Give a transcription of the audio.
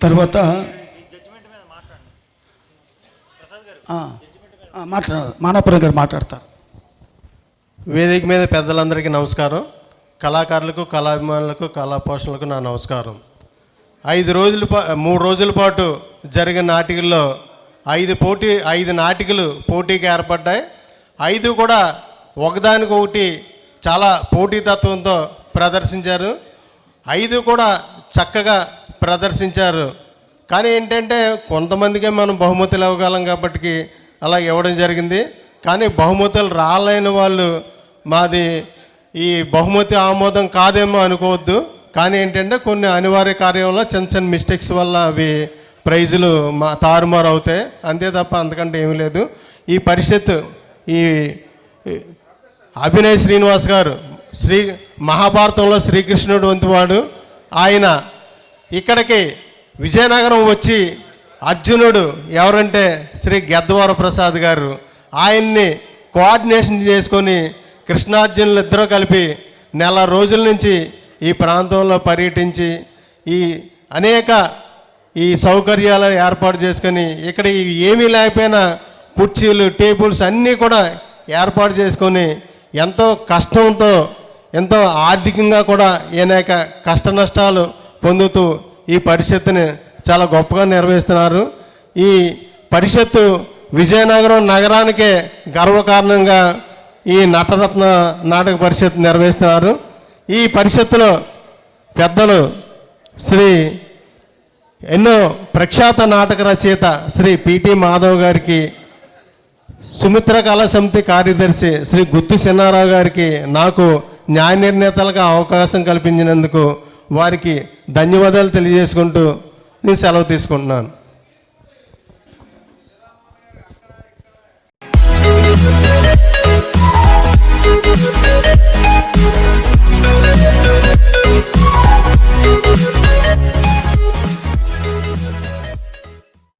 తర్వాత ఆ, మాట్లా మానవపురం గారు మాట్లాడతారు. వేదిక మీద పెద్దలందరికీ నమస్కారం. కళాకారులకు కళాభిమానులకు కళా పోషణలకు నా నమస్కారం. ఐదు రోజుల పా మూడు రోజుల పాటు జరిగిన నాటికల్లో ఐదు పోటీ ఐదు నాటికలు పోటీకి ఏర్పడ్డాయి. ఐదు కూడా ఒకదానికొకటి చాలా పోటీతత్వంతో ప్రదర్శించారు. ఐదు కూడా చక్కగా ప్రదర్శించారు. కానీ ఏంటంటే కొంతమందికే మనం బహుమతులు ఇవ్వగలం కాబట్టి అలా ఇవ్వడం జరిగింది. కానీ బహుమతులు రాలేని వాళ్ళు మాది ఈ బహుమతి ఆమోదం కాదేమో అనుకోవద్దు. కానీ ఏంటంటే కొన్ని అనివార్య కార్యంలో చిన్న చిన్న మిస్టేక్స్ వల్ల అవి ప్రైజులు మా తారుమారు అవుతాయి. అంతే తప్ప అంతకంటే ఏమీ లేదు. ఈ పరిషత్ ఈ ఈ అభినయ్ శ్రీనివాస్ గారు శ్రీ మహాభారతంలో శ్రీకృష్ణుడు వంటివాడు ఆయన ఇక్కడికి విజయనగరం వచ్చి అర్జునుడు ఎవరంటే శ్రీ గెద్దవర ప్రసాద్ గారు. ఆయన్ని కోఆర్డినేషన్ చేసుకొని కృష్ణార్జునులు ఇద్దరూ కలిపి నెల రోజుల నుంచి ఈ ప్రాంతంలో పర్యటించి ఈ అనేక ఈ సౌకర్యాలు ఏర్పాటు చేసుకొని ఇక్కడ ఏమీ లేకపోయినా కుర్చీలు టేబుల్స్ అన్నీ కూడా ఏర్పాటు చేసుకొని ఎంతో కష్టంతో ఎంతో ఆర్థికంగా కూడా అనేక కష్ట నష్టాలు పొందుతూ ఈ పరిషత్తుని చాలా గొప్పగా నిర్వహిస్తున్నారు. ఈ పరిషత్తు విజయనగరం నగరానికే గర్వకారణంగా ఈ నటరత్న నాటక పరిషత్ నిర్వహిస్తున్నారు. ఈ పరిషత్తులో పెద్దలు శ్రీ ఎన్నో ప్రఖ్యాత నాటక రచయిత శ్రీ పిటి మాధవ్ గారికి సుమిత్ర కళా సమితి కార్యదర్శి శ్రీ గుత్తి సిన్నారావు గారికి నాకు న్యాయ నిర్ణేతలుగా అవకాశం కల్పించినందుకు వారికి ధన్యవాదాలు తెలియజేసుకుంటూ నేను సెలవు తీసుకుంటున్నాను.